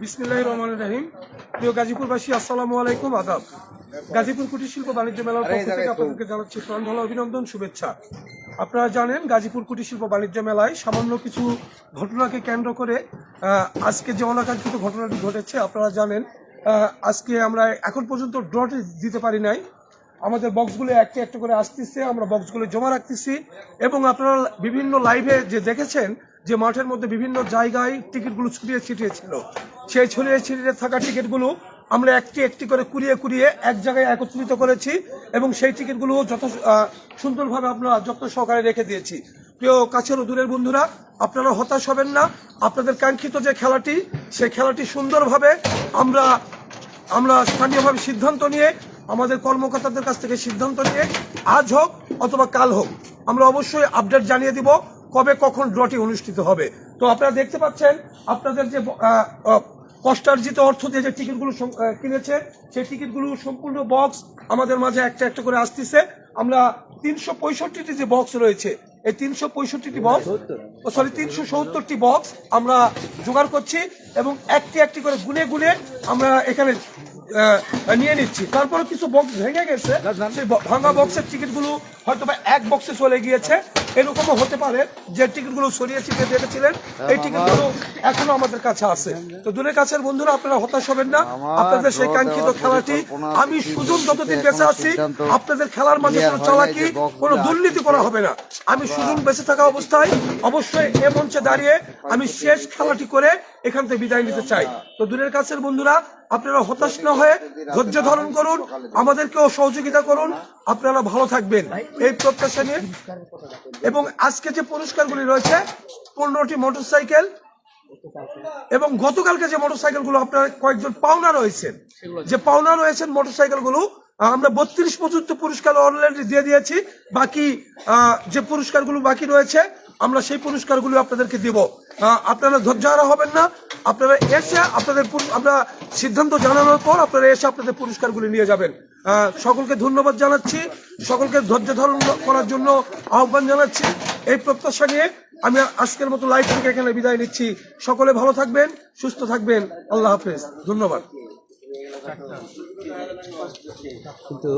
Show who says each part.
Speaker 1: বিসমিল্লাহ রহমান রাহিম। প্রিয় গাজীপুরবাসী আসসালামু আলাইকুম আদাব। গাজীপুর কুটির শিল্প বাণিজ্য মেলার পক্ষ থেকে আপনাদেরকে জানাচ্ছি প্রাণঢালা অভিনন্দন শুভেচ্ছা। আপনারা জানেন গাজীপুর কুটির শিল্প বাণিজ্য মেলায় সামান্য কিছু ঘটনাকে কেন্দ্র করে আজকে যে অনাকাঙ্ক্ষিত ঘটনাটি ঘটেছে আপনারা জানেন আজকে আমরা এখন পর্যন্ত ড্রটি দিতে পারি নাই। আমাদের বক্সগুলো একটা একটা করে আসতেছে, আমরা বক্সগুলো জমা রাখতেছি। এবং আপনারা বিভিন্ন লাইভে যে দেখেছেন যে মাঠের মধ্যে বিভিন্ন জায়গায় টিকিটগুলো ছড়িয়ে ছিটিয়েছিল সেই ছড়িয়ে ছিটিয়ে থাকা টিকিটগুলো আমরা একটি একটি করে কুড়িয়ে কুড়িয়ে এক জায়গায় একত্রিত করেছি এবং সেই টিকিটগুলো যত সুন্দরভাবে আমরা যত্ন সহকারে রেখে দিয়েছি। প্রিয় কাছের ও দূরের বন্ধুরা, আপনারা হতাশ হবেন না। আপনাদের কাঙ্ক্ষিত যে খেলাটি সেই খেলাটি সুন্দরভাবে আমরা আমরা স্থানীয়ভাবে সিদ্ধান্ত নিয়ে আমাদের কর্মকর্তাদের কাছ থেকে সিদ্ধান্ত নিয়ে আজ হোক অথবা কাল হোক, আমরা অবশ্যই আপডেট জানিয়ে দিব কবে কখন ড্রটি অনুষ্ঠিত হবে। তো আপনারা দেখতে পাচ্ছেন, আপনাদের যে কষ্টার্জিত অর্থ দিয়ে যে টিকিটগুলো কিনেছে, সেই টিকিটগুলো সম্পূর্ণ বক্স আমাদের মাঝে একটা একটা করে আসতেছে। আমরা তিনশো পঁয়ষট্টিটি যে বক্স রয়েছে, এই তিনশো পঁয়ষট্টিটি বক্স সরি তিনশো সত্তরটি বক্স আমরা জোগাড় করছি এবং একটি একটি করে গুনে গুনে আমরা এখানে নিয়ে নিচ্ছি। তারপরে কিছু বক্স ভেঙে গেছে। সেই ভাঙা বক্সের টিকিটগুলো হয়তো বা এক বক্সে চলে গিয়েছে। এরকমও হতে পারে যে টিকিটগুলো সরিয়ে ছিটিয়ে দেখেছিলেন এই টিকিটগুলো এখনও আমাদের কাছে আছে। তো দূরের কাছের বন্ধুরা আপনারা হতাশ হবেন না। আপনাদের সেই কাঙ্ক্ষিত খেলাটি আমি সুযোগ যতদিন বেঁচে আছি আপনাদের খেলার মাঝে কোনো চালাকি কোনো দুর্নীতি করা হবে না। আমি সুযোগ বেঁচে থাকা অবস্থায় অবশ্যই এ মঞ্চে দাঁড়িয়ে আমি শেষ খেলাটি করে এখান থেকে বিদায় নিতে চাই। তো দূরের কাছের বন্ধুরা, আপনারা হতাশ না হয়ে ধৈর্য ধারণ করুন, আমাদেরকেও সহযোগিতা করুন, আপনারা ভালো থাকবেন। এই প্রত্যাশা নিয়ে এবং আজকে যে পুরস্কারগুলি রয়েছে, পনেরোটি মোটরসাইকেল এবং গতকালকে যে মোটরসাইকেলগুলো আপনার কয়েকজন পাওনা রয়েছেন যে পাওনা রয়েছেন মোটরসাইকেলগুলো, আমরা বত্রিশ পর্যন্ত পুরস্কার অলরেডি দিয়ে দিয়েছি। বাকি যে পুরস্কারগুলো বাকি রয়েছে আমরা সেই পুরস্কারগুলো আপনাদেরকে দিব। আপনারা ধৈর্য হারা হবেন না, আপনারা এসে আপনাদের আমরা সিদ্ধান্ত জানানোর পর আপনারা এসে আপনাদের পুরস্কারগুলি নিয়ে যাবেন। সকলকে ধন্যবাদ জানাচ্ছি। সকলকে ধৈর্য ধারণ করার জন্য আহ্বান জানাচ্ছি। এই প্রত্যাশা নিয়ে আমি আজকের মতো লাইভ থেকে এখানে বিদায় নিচ্ছি। সকলে ভালো থাকবেন, সুস্থ থাকবেন। আল্লাহ হাফেজ। ধন্যবাদ।
Speaker 2: কিন্তু